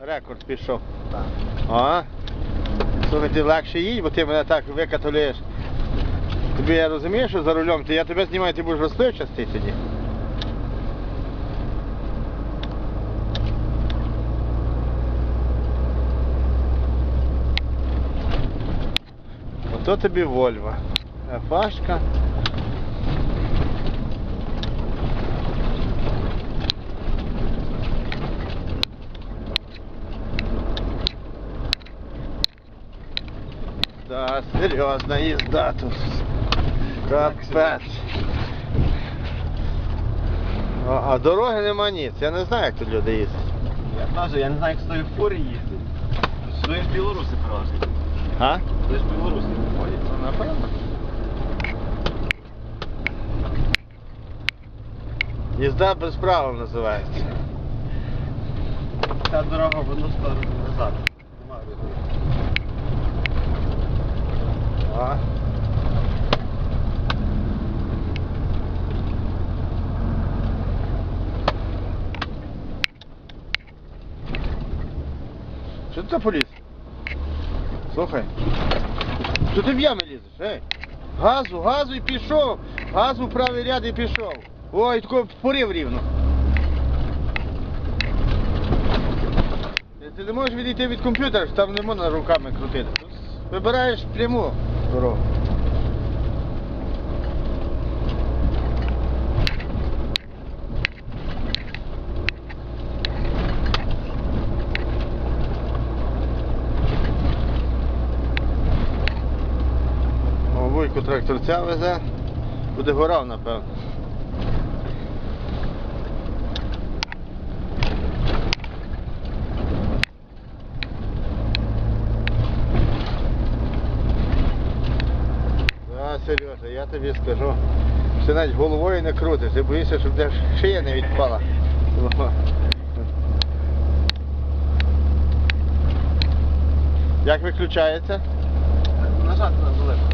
Рекорд пішов. Так. А? Слухай, ти легше їдь, бо ти мене так викатолюєш. Тобі я розумію, що за рулем, ти, я тебе знімаю, ти будеш розпливчастий тоді. Ото тобі Вольво. Фашка. Да, серйозна їзда тут. Капець. А, а дороги нема ніц. Я не знаю, як тут люди їздять. Я теж, я не знаю, як з тої фури їздить. Сюди ж білоруси переважно. А? Сюди ж білоруси ходять. Ну, напевно. Їзда без правил називається. Ця дорога в одну сторону назад. Нема вибору. А? Що ти поліз? Слухай. Що ти в ями лізеш, ей? Газу, газу і пішов. Газу правий ряд і пішов. Ой, тако порив рівно. Ти не можеш відійти від комп'ютера, там не можна руками крутити. Вибираєш пряму дорогу. Вуйку тракторця везе. Буде горав, напевно. Да, Сережа, я тобі скажу. що навіть головою не крутиш, ти боїшся, щоб де шия не відпала. Як виключається? Нажати на зелену.